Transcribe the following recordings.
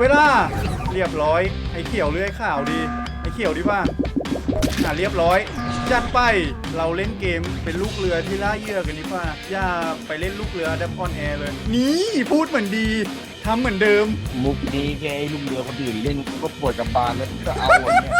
เวลา เรียบร้อย ไอ้เขียวเลื่อยข่าวดี ไอ้เขียวดีป่ะอะเรียบร้อย จัดไป เราเล่นเกมเป็นลูกเรือที่ล่าเหยื่อกันดีกว่าอย่าไปเล่นลูกเรือดับออนแอร์เลย นี่พูดเหมือนดีทำเหมือนเดิม มุกนี้แค่ไอ้ลุงเรือคนอื่นเล่นก็ปวดกับบานแล้วก็เอาอันเนี้ย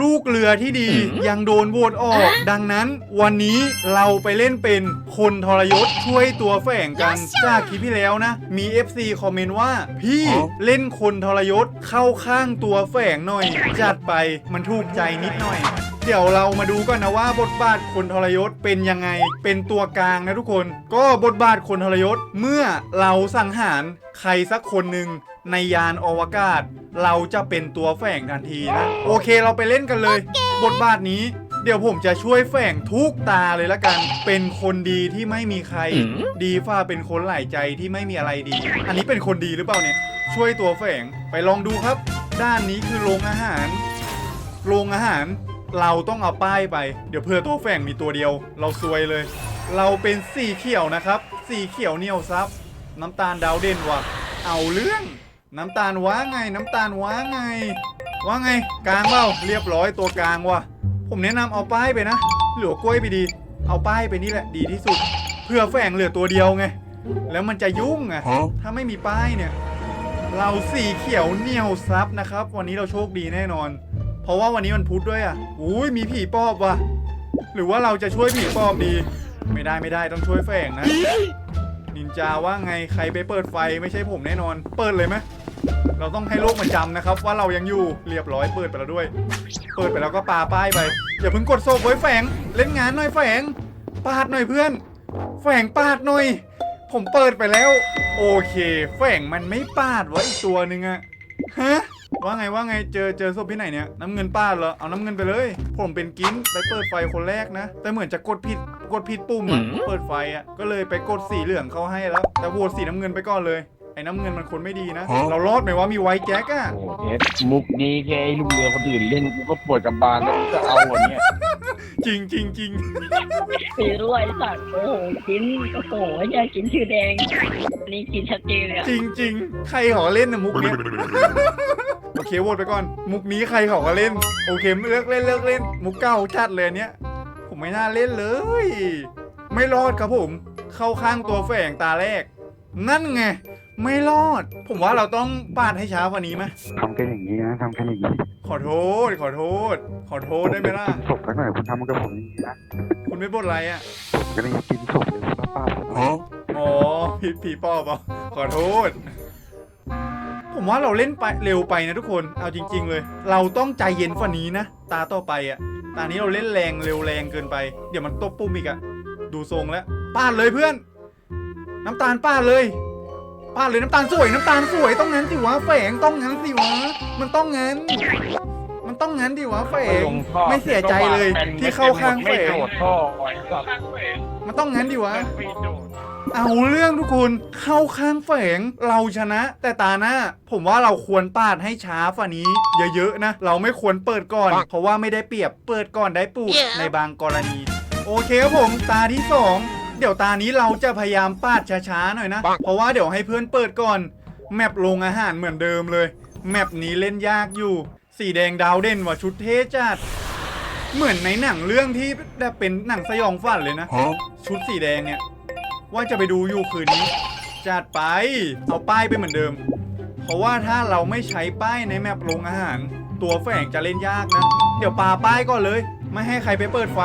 ลูกเรือที่ดียังโดนโหวตออก ดังนั้นวันนี้เราไปเล่นเป็นคนทรยศช่วยตัวแฝงกันจากคลิปที่แล้วนะ มี FC คอมเมนต์ว่า พี่เล่นคนทรยศเข้าข้างตัวแฝงหน่อย จัดไปมันถูกใจนิดหน่อย เดี๋ยวเรามาดูกันนะว่าบทบาทคนทรยศเป็นยังไง เป็นตัวกลางนะทุกคน ก็บทบาทคนทรยศเมื่อเราสังหารใครสักคนหนึ่งในยานอวกาศ เราจะเป็นตัวแฝงทันทีนะ โอเคเราไปเล่นกันเลย บทบาทนี้เดี๋ยวผมจะช่วยแฝงทุกตาเลยละกัน เป็นคนดีที่ไม่มีใคร ดีฝ้าเป็นคนหลายใจที่ไม่มีอะไรดี อันนี้เป็นคนดีหรือเปล่าเนี่ย ช่วยตัวแฝงไปลองดูครับ ด้านนี้คือโรงอาหาร โรงอาหาร เราต้องเอาป้ายไป เดี๋ยวเพื่อตัวแฝงมีตัวเดียว เราซวยเลย เราเป็นสีเขียวนะครับ สีเขียวเหนียวซับน้ำตาลดาวเด่นว่ะ เอาเรื่องน้ำตาลว้าไง น้ำตาลว้าไงว่าไงกลางเปล่าเรียบร้อยตัวกลางว่ะ ผมแนะนำเอาป้ายไปนะเหลือกล้วยไปดี เอาป้ายไปนี่แหละดีที่สุด เพื่อแฝงเหลือตัวเดียวไง แล้วมันจะยุ่งอะถ้าไม่มีป้ายเนี่ย เราสีเขียวเหนียวซับนะครับ วันนี้เราโชคดีแน่นอน เพราะว่าวันนี้มันพุธด้วยอะอุ้ยมีผีปอบว่ะ หรือว่าเราจะช่วยผีปอบดี ไม่ได้ไม่ได้ต้องช่วยแฝงนะ นินจาว่าไงใครไปเปิดไฟไม่ใช่ผมแน่นอน เปิดเลยไหมเราต้องให้โลกมันจำนะครับ ว่าเรายังอยู่เรียบร้อยเปิดไปแล้วด้วย เปิดไปแล้วก็ปาป้ายไปอย่าเพิ่งกดโซกไว้แฝง เล่นงานหน่อยแฝง ปาดหน่อยเพื่อน แฝงปาดหน่อย ผมเปิดไปแล้ว โอเค แฝงมันไม่ปาดไว้อีกตัวหนึ่งอะฮะ ว่าไงว่าไงเจอเจอศพที่ไหนเนี่ยน้ำเงินปาดเหรอเอาน้ำเงินไปเลย ผมเป็นกิ้นไปเปิดไฟคนแรกนะ แต่เหมือนจะกดผิดกดผิดปุ่มอะเปิดไฟอะก็เลยไปกดสีเหลืองเขาให้แล้ว แต่โหวตสีน้ำเงินไปก่อนเลยไอ้น้ำเงินมันคนไม่ดีนะ เรารอดไหมว่ามีไวท์แจ็คอะโอ้เอสมุกนี้แค่ไอ้ลุงเรือคนอื่นเล่นก็ปวดกับบานแล้วจะเอาอันเนี้ยจริงจริงจริงซื้อด้วยสัตว์โอ้โหกินโอ้โหอยากกินชื่อแดงอันนี้กินชัดเจนเลยอะจริงจริงใครขอเล่นนะมุกเนี้ย โอเคโหวตไปก่อน มุกนี้ใครเขาก็เล่น โอเคเลิกเล่นเลิกเล่น มุกเก่าจัดเลยอันเนี้ย ผมไม่น่าเล่นเลย ไม่รอดครับผม เข้าข้างตัวแฝงตาแรก นั่นไง ไม่รอด ผมว่าเราต้องปาดให้ช้ากว่านี้ไหมทำกันอย่างนี้นะทำกันอย่างนี้ขอโทษ ขอโทษ ขอโทษได้ไหมล่ะ กินศพสักหน่อยคุณทำกับผมอย่างนี้นะคุณไม่บ่นอะไรอะ ผมก็เลยกินศพเลยป้าๆสักหน่อยอ๋อผีผีปอบเหรอขอโทษ ผมว่าเราเล่นไปเร็วไปนะทุกคน เอาจริง ๆ เลย เราต้องใจเย็นกว่านี้นะ ตาต่อไปอะตานี้เราเล่นแรงเร็วแรงเกินไป เดี๋ยวมันตบปุ่มอีกอะดูทรงแล้วปาดเลยเพื่อน น้ำตาลปาดเลยปาดเลยน้ำตาลสวยน้ำตาลสวยต้องงั้นสิวะแฝงต้องงั้นสิวะ มันต้องงั้น มันต้องงั้นดิวะแฝงลงท่อไม่เสียใจเลยที่เข้าข้างแฝไม่งโดดท่อไอ้สัตว์มันต้องงั้นดิวะไม่โดด เอาเรื่องทุกคนเข้าข้างแฝงเราชนะ แต่ตาหน้า ผมว่าเราควรปาดให้ช้าฝ่านี้ เยอะๆนะ เราไม่ควรเปิดก่อน เพราะว่าไม่ได้เปรียบเปิดก่อนได้ปูดในบางกรณี โอเคครับผมตาที่สองเดี๋ยวตานี้เราจะพยายามปาดช้าๆหน่อยนะ เพราะว่าเดี๋ยวให้เพื่อนเปิดก่อน แมปลงอาหารเหมือนเดิมเลยแมปนี้เล่นยากอยู่ สีแดงดาวเด่นว่ะชุดเท่จัดเหมือนในหนังเรื่องที่แบบเป็นหนังสยองฝันเลยนะ ชุดสีแดงเนี่ย ว่าจะไปดูอยู่คืนนี้ จัดไป เอาป้ายไปเหมือนเดิม เพราะว่าถ้าเราไม่ใช้ป้ายในแมปโรงอาหาร ตัวแฝงจะเล่นยากนะ เดี๋ยวปาป้ายก่อนเลย ไม่ให้ใครไปเปิดไฟ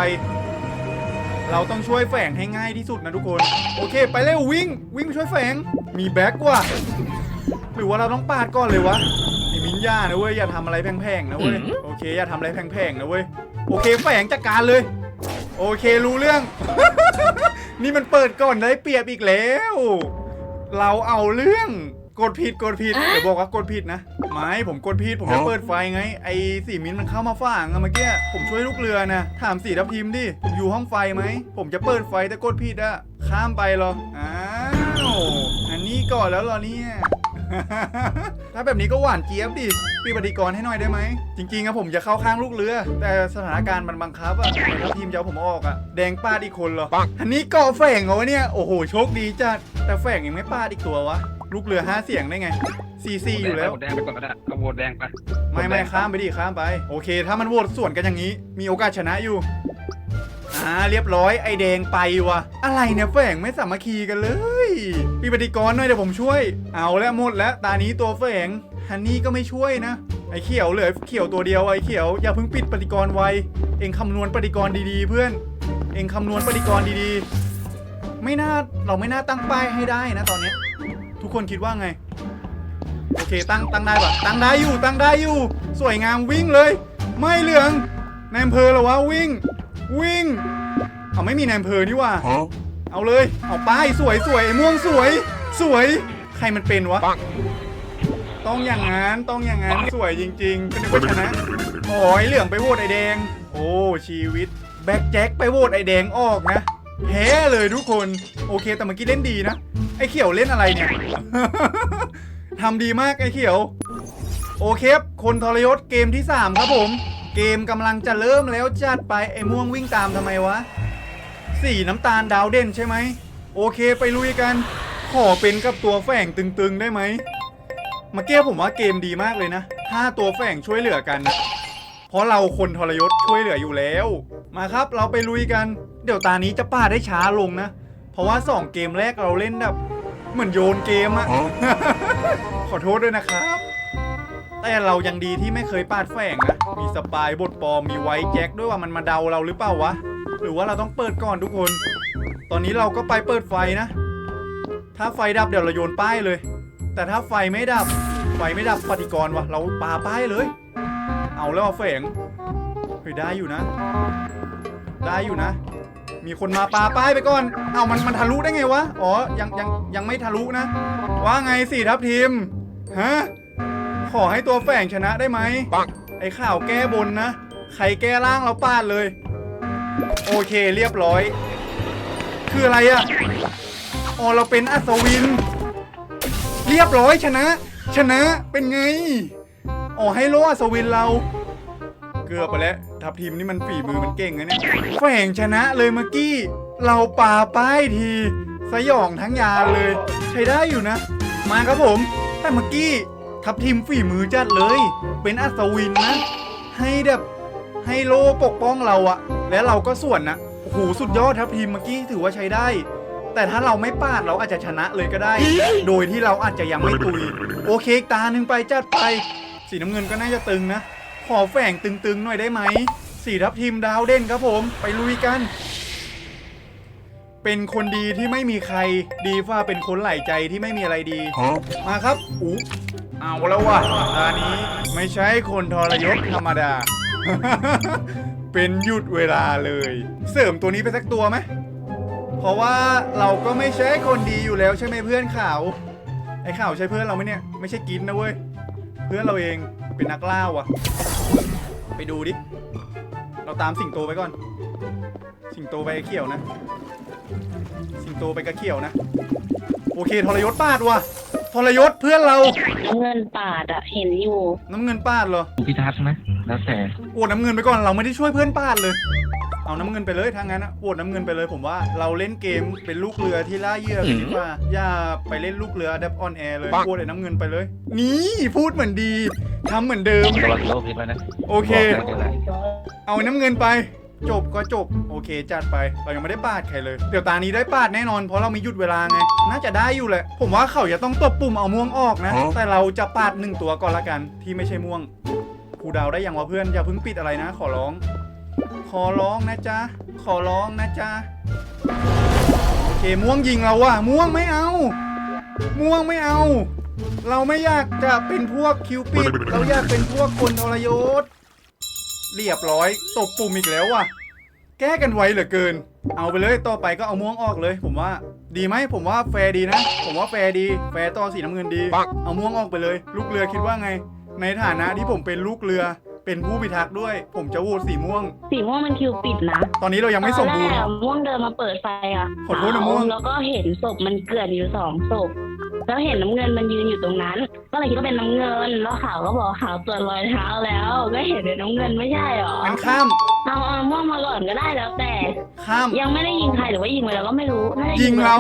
เราต้องช่วยแฝงให้ง่ายที่สุดนะทุกคน โอเค ไปเร็ววิ่ง วิ่งไปช่วยแฝง มีแบ็กว่ะ หรือว่าเราต้องปาดก่อนเลยวะไอ้มินย่านะเว้ยอย่าทำอะไรแพงๆนะเว้ย โอเคอย่าทำอะไรแพงๆนะเว้ย โอเคแฝงจัดการเลย โอเครู้เรื่อง นี่มันเปิดก่อนได้เปรียบอีกแล้ว เราเอาเรื่องกดผิดกดผิดเดี๋ยวบอกว่ากดผิดนะไม่ผมกดผิดผมจะเปิดไฟไง ไอ้สีมิ้นท์มันเข้ามาฝ่างอะเมื่อกี้ผมช่วยลูกเรือนะถามสีทับทิมดิผมอยู่ห้องไฟไหมผมจะเปิดไฟแต่กดผิดอะข้ามไปเหรออ้าวอันนี้ก่อนแล้วเหรอเนี่ย ถ้าแบบนี้ก็หวานเจี๊ยบดิปีปฏิกรให้หน่อยได้ไหม จริงๆอะผมจะเข้าข้างลูกเรือ แต่สถานการณ์มันบังคับอะแต่ถ้าทีมจะเอาผมออกอะแดงปาดอีกคนเหรอ อันนี้เกาะแฝงเหรอวะเนี่ย โอ้โห โชคดีจัด แต่แฝงยังไม่ปาดอีกตัววะ ลูกเรือห้าเสียงได้ไงซีซีอยู่แล้ว โหวตแดงไปก่อนก็ได้เอาโหวตแดงไปไม่ไม่ข้ามไปดิข้ามไป โอเค ถ้ามันโหวตส่วนกันอย่างนี้ มีโอกาสชนะอยู่ อ่าเรียบร้อยไอแดงไปวะอะไรเนี่ยแฝงไม่สามัคคีกันเลยปีปฏิกรหน่อยเดี๋ยวผมช่วย เอาแล้วหมดแล้วตานี้ตัวแฝงฮันนี่ก็ไม่ช่วยนะ ไอเขียวเหลือเขียวตัวเดียวไอเขียวอย่าเพิ่งปิดปฏิกรไวเองคำนวณปฏิกรดีๆ เพื่อน เองคำนวณปฏิกรดีๆ ไม่น่าเราไม่น่าตั้งป้ายให้ได้นะตอนนี้ ทุกคนคิดว่าไงโอเคตั้งตั้งได้ปะตั้งได้อยู่ตั้งได้อยู่ สวยงามวิ่งเลย ไม่เหลืองในอำเภอเหรอวะวิ่ง วิ่ง เอาไม่มีในอำเภอนี่ว่า เอาเลย เอาป้ายสวยสวยไอ้ม่วงสวย สวย ใครมันเป็นวะ ต้องอย่างนั้น ต้องอย่างนั้น สวยจริงๆก็นึกว่าชนะโอ้ยเหลืองไปโหวตไอแดง โอ้ชีวิต แบ็คแจ็คไปโหวตไอแดงออกนะแพ้เลยทุกคน โอเคแต่เมื่อกี้เล่นดีนะ ไอเขียวเล่นอะไรเนี่ยทำดีมากไอเขียว โอเคครับคนทรยศเกมที่ 3 ครับผม เกมกำลังจะเริ่มแล้วจัดไปไอ้ม่วงวิ่งตามทำไมวะสีน้ำตาลดาวเด่นใช่ไหม โอเคไปลุยกัน ขอเป็นกับตัวแฝงตึงๆได้ไหมเมื่อกี้ผมว่าเกมดีมากเลยนะถ้าตัวแฝงช่วยเหลือกันนะเพราะเราคนทรยศช่วยเหลืออยู่แล้ว มาครับเราไปลุยกัน เดี๋ยวตานี้จะป้าดได้ช้าลงนะ เพราะว่า 2 เกมแรกเราเล่นแบบ เหมือนโยนเกมอะขอโทษด้วยนะครับ แต่เรายังดีที่ไม่เคยปาดแฝงนะ มีสปายบทปลอมมีไวท์แจ็คด้วยว่ามันมาเดาเราหรือเปล่าวะ หรือว่าเราต้องเปิดก่อนทุกคน ตอนนี้เราก็ไปเปิดไฟนะ ถ้าไฟดับเดี๋ยวเราโยนป้ายเลย แต่ถ้าไฟไม่ดับ ไฟไม่ดับปฏิกรวะเราปาป้ายเลย เอาแล้วแฝงเฮ้ยได้อยู่นะ ได้อยู่นะ มีคนมาปาป้ายไปก่อน เอามันมันทะลุได้ไงวะ อ๋อ ยังยังยังไม่ทะลุนะ ว่าไงสี่ทับทีม ฮะ ขอให้ตัวแฝงชนะได้ไหมไอ้ข่าวแก้บนนะ ใครแก้ล่างเราปาดเลย โอเคเรียบร้อย คืออะไรอะอ๋อเราเป็นอัศวิน เรียบร้อยชนะ ชนะเป็นไงอ๋อให้โลอัศวินเรา เกือบไปแล้วทัพทีมนี่มันฝีมือมันเก่งนะเนี่ยแฝงชนะเลยเมื่อกี้ เราปาป้ายที สยองทั้งยานเลย ใช้ได้อยู่นะ มาครับผมแต่เมื่อกี้ ทัพทีมฝีมือจัดเลย เป็นอัศวินนะ ให้แบบให้โลปกป้องเราอะและเราก็ส่วนนะโอ้โหสุดยอดทัพทีมเมื่อกี้ถือว่าใช้ได้ แต่ถ้าเราไม่ปาดเราอาจจะชนะเลยก็ได้ โดยที่เราอาจจะยังไม่ตุย โอเคอีกตาหนึ่งไปจัดไป สีน้ำเงินก็น่าจะตึงนะ ขอแฝงตึงๆหน่อยได้ไหมสีทับทีมดาวเด่นครับผม ไปลุยกัน เป็นคนดีที่ไม่มีใครดีฟ้าเป็นคนไหลใจที่ไม่มีอะไรดี มาครับอู้ เอาแล้วว่ะตานี้ไม่ใช่คนทรยศธรรมดา เป็นหยุดเวลาเลย เสริมตัวนี้ไปสักตัวไหม เพราะว่าเราก็ไม่ใช่คนดีอยู่แล้วใช่ไหมเพื่อนข่าว ไอ้ข่าวใช่เพื่อนเราไหมเนี่ย ไม่ใช่กินนะเว้ย เพื่อนเราเองเป็นนักล่าว่ะไปดูดิ เราตามสิงโตไปก่อน สิงโตไปกับเขียวนะ สิงโตไปกับเขียวนะ โอเคทรยศปาดว่ะ รยศเพื่อนเราเงินปาดอะเห็นอยู่น้ำเงินปาดเหรอ พิทักษ์ไหมแล้วแต่โหวตน้ำเงินไปก่อนเราไม่ได้ช่วยเพื่อนปาดเลย เอาน้ำเงินไปเลยทางนั้นอะโหวตน้ำเงินไปเลยผมว่า เราเล่นเกมเป็นลูกเรือที่ล่าเหยื่อกันดีกว่าอย่าไปเล่นลูกเรือดับออนแอร์เลยโหวตไอ้น้ำเงินไปเลย นี่พูดเหมือนดีทำเหมือนเดิม ตัวโลกพิษไว้นะโอเค บอกได้เลยเอาน้ำเงินไป จบก็จบ โอเค จัดไป เรายังไม่ได้ปาดใครเลย เดี๋ยวตานี้ได้ปาดแน่นอน เพราะเรามีหยุดเวลาไง น่าจะได้อยู่แหละ ผมว่าเขาจะต้องตบปุ่มเอาม่วงออกนะ แต่เราจะปาดหนึ่งตัวก่อนละกัน ที่ไม่ใช่ม่วงครูดาวได้ยังวะเพื่อน อย่าเพิ่งปิดอะไรนะ ขอร้อง ขอร้องนะจ๊ะ ขอร้องนะจ๊ะ โอเค ม่วงยิงเราว่ะ ม่วงไม่เอา ม่วงไม่เอา เราไม่อยากจะเป็นพวกคิวปิด เราอยากเป็นพวกคนทรยศ เรียบร้อยตบปุ่มอีกแล้วว่ะ แก้กันไวเหลือเกิน เอาไปเลยต่อไปก็เอาม่วงออกเลย ผมว่าดีไหมผมว่าแฟร์ดีนะ ผมว่าแฟร์ดี แฟร์ต่อสีน้ำเงินดี เอาม่วงออกไปเลย ลูกเรือคิดว่าไง ในฐานะที่ผมเป็นลูกเรือ เป็นผู้พิทักษ์ด้วย ผมจะโหวตสีม่วง สีม่วงมันคิวปิดนะตอนนี้เรายังไม่สมบูรณ์ ตอนแกอะม่วงเดินมาเปิดไฟอะขอโทษนะม่วง แล้วก็เห็นศพมันเกลื่อนอยู่สองศพ แล้วเห็นน้ำเงินมันยืนอยู่ตรงนั้น ก็เลยคิดว่าเป็นน้ำเงิน แล้วขาวก็บอกขาวตรวจรอยเท้าแล้ว ก็เห็นเป็นน้ำเงินไม่ใช่หรองั้นข้าม เอาเอาม่วงมาก่อนก็ได้แล้วแต่ ข้าม ยังไม่ได้ยิงใครหรือว่ายิงไปแล้วก็ไม่รู้น่าจะยิงเรา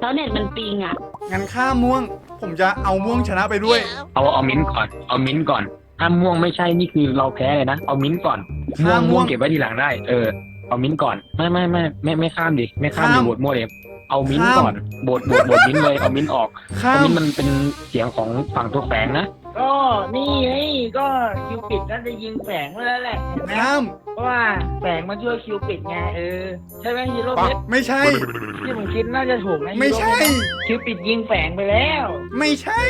แล้วเน็ตมันปิงอะ งั้นข้ามม่วง ผมจะเอาม่วงชนะไปด้วย เอาเอามิ้นท์ก่อน เอามิ้นท์ก่อน ถ้าม่วงไม่ใช่นี่คือเราแพ้เลยนะ เอามิ้นท์ก่อน ม่วงข้ามม่ม่ววงง เก็บไว้ทีหลังได้ เออ เอามิ้นท์ก่อน ไม่ไม่ไม่ไม่ไม่ข้ามดิ ไม่ข้ามดิข้ามโหวตมั่วเลย เอามิ้นท์ข้ามก่อนโหวตโหวตโหวตมิ้นท์เลยเอามิ้นท์ออกเพข้าราะมมิ้นท์มันเป็นเสียงของฝั่งตัวแฝงนะก็นี่ไงก็คิวปิดน่าจะยิงแฝงไว้แล้วแหละเห็นไหมข้ามเพราะว่าแฝงมันช่วยคิวปิดไงเออใช่ไหมฮีโร่เพชรไม่ใช่ ที่ผมคิดน่าจะถูกนะไม่ใช่คิวปิดยิงแฝงไปแล้ว ไม่ใช่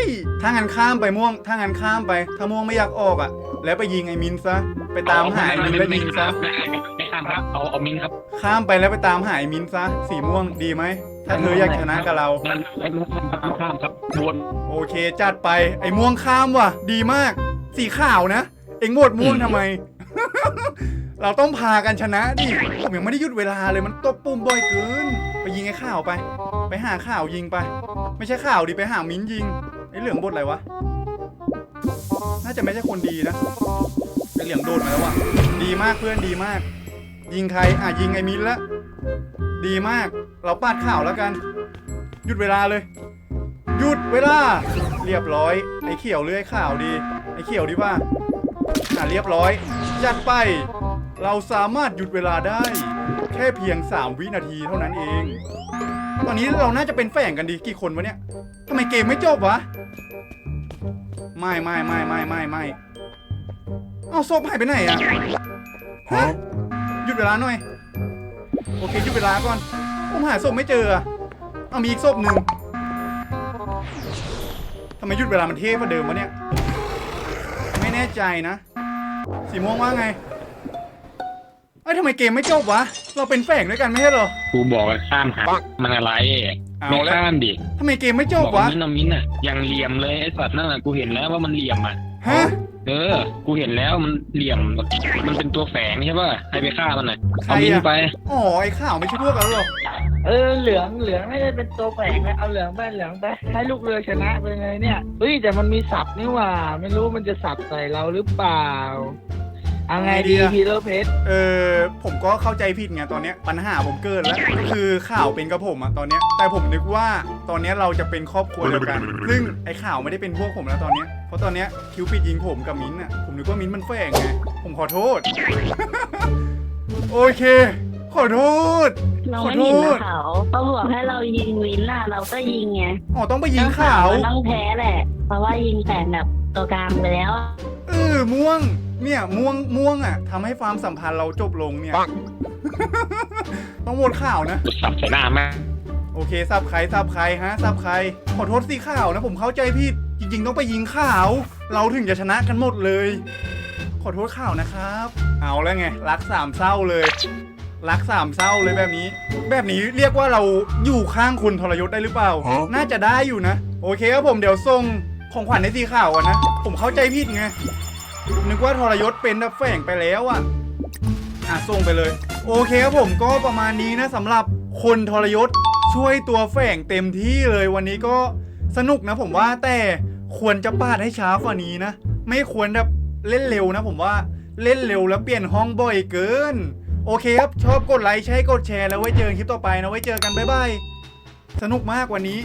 ถ้างั้นข้ามไปม่วง ถ้างั้นข้ามไป ถ้าม่วงไม่อยากออกอะ แล้วไปยิงไอ้มินซะ ไปตามหาไอ้มินแล้วยิงซะไม่ไม่ข้ามครับเอาเอามิ้นท์ครับข้ามไปแล้วไปตามหาไอ้มินซะ สีม่วงดีไหม ถ้าเธออยากชนะกับเราไม่ไม่ไม่ข้ามครับไม่ข้ามครับโหวตโอเค จัดไปไอ้ม่วงข้ามว่ะ ดีมาก สีขาวนะ เอ็งโหวตม่วงทำไม เราต้องพากันชนะดิผมยังไม่ได้หยุดเวลาเลยมันตบปุ่มบ่อยเกิน ไปยิงไอ้ข่าวไป ไปหาข่าวยิงไป ไม่ใช่ข่าวดิไปหามิ้นยิงไอ้เหลืองบทอะไรวะ น่าจะไม่ใช่คนดีนะไอ้เหลืองโดดมาแล้ววะดีมากเพื่อนดีมาก ยิงใคร อะยิงไอ้มิ้นละ ดีมาก เราปาดข่าวแล้วกัน หยุดเวลาเลย หยุดเวลา เรียบร้อย ไอ้เขียวเลื่อยข่าวดี ไอ้เขียวดีว่าอะเรียบร้อย จัดไป เราสามารถหยุดเวลาได้ แค่เพียง 3 วินาทีเท่านั้นเอง ตอนนี้เราน่าจะเป็นแฝงกันดี กี่คนวะเนี่ยทำไมเกมไม่จบวะ ไม่ไม่ไม่ไม่ไม่ไม่เอาศพหายไปไหนอะฮะ หยุดเวลาหน่อย โอเคหยุดเวลาก่อน ผมหาศพไม่เจออะเอามีอีกศพหนึ่งทำไมหยุดเวลามันเท่กว่าเดิมวะเนี่ย ไม่แน่ใจนะ สีม่วงว่าไงเอ้ยทำไมเกมไม่จบวะ เราเป็นแฝงด้วยกันไม่ใช่เหรอ กูบอกว่าข้ามหามันอะไรเอาไม่แล้ว ข้ามดิทำไมเกมไม่จบบอกวะมิ้นท์เอามิ้นท์อะยังเหลี่ยมเลยไอ้สัตว์นั่นน่ะกูเห็นแล้วว่ามันเหลี่ยมอะฮะ เออ กูเห็นแล้วมันเหลี่ยม มันเป็นตัวแฝงใช่ป่ะให้ไปฆ่ามันหน่อยใครเอามิ้นอะท์ไป อ๋อไอ้ข่าวไม่ใช่พวกเราหรอเออเหลืองเหลืองไม่ได้เป็นตัวแฝงนะเอาเหลืองไปเหลืองไปให้ลูกเรือชนะไปเลยเนี่ยเฮ้ยแต่มันมีสับนี่หว่า ไม่รู้มันจะสับใส่เราหรือเปล่า เอาไงดีฮีโร่เพชรเออผมก็เข้าใจผิดไงตอนเนี้ยปัญหาผมเกิดแล้วก็คือข่าวเป็นกับผมอะตอนเนี้ยแต่ผมนึกว่าตอนเนี้ยเราจะเป็นครอบครัวเดียวกัน ซึ่งไอ้ข่าวไม่ได้เป็นพวกผมแล้วตอนเนี้ยเพราะตอนเนี้ยคิวปิดยิงผมกับมิ้นท์อะผมนึกว่ามิ้นท์มันแฝงไงผมขอโทษ โอเค ขอโทษ เราไม่เห็นนะเขาเขาบอกให้เรายิงวินน่ะเราก็ยิงไงอ๋อต้องไปยิงข่าว มันต้องแพ้แหละ เพราะว่ายิงแฝงแบบตัวกลางไปแล้ว เออม่วง เนี่ยม่วงม่วงอะทำให้ความสัมพันธ์เราจบลงเนี่ยต้องโหวตข่าวนะ สับใส่หน้าแม่งโอเคซับใครซับใครฮะซับใคร ขอโทษสีข่าวนะผมเข้าใจผิดจริง ๆ ต้องไปยิงข่าว เราถึงจะชนะกันหมดเลย ขอโทษข่าวนะครับ เอาแล้วไง รักสามเศร้าเลย รักสามเศร้าเลยแบบนี้ แบบนี้เรียกว่าเราอยู่ข้างคุณทรยศได้หรือเปล่า น่าจะได้อยู่นะ โอเคครับผมเดี๋ยวส่งของขวัญให้สีข่าวก่อนนะ ผมเข้าใจผิดไง นึกว่าทรยศเป็นแบบแฝงไปแล้วอะอะส่งไปเลย โอเคครับผมก็ประมาณนี้นะสำหรับคนทรยศช่วยตัวแฝงเต็มที่เลยวันนี้ก็สนุกนะผมว่าแต่ควรจะปาดให้ช้ากว่านี้นะ ไม่ควรแบบเล่นเร็วนะผมว่าเล่นเร็วแล้วเปลี่ยนห้องบ่อยเกิน โอเคครับ ชอบกดไลค์ใช้กดแชร์แล้วไว้เจอคลิปต่อไปนะไว้เจอกันบ๊ายบายสนุกมากวันนี้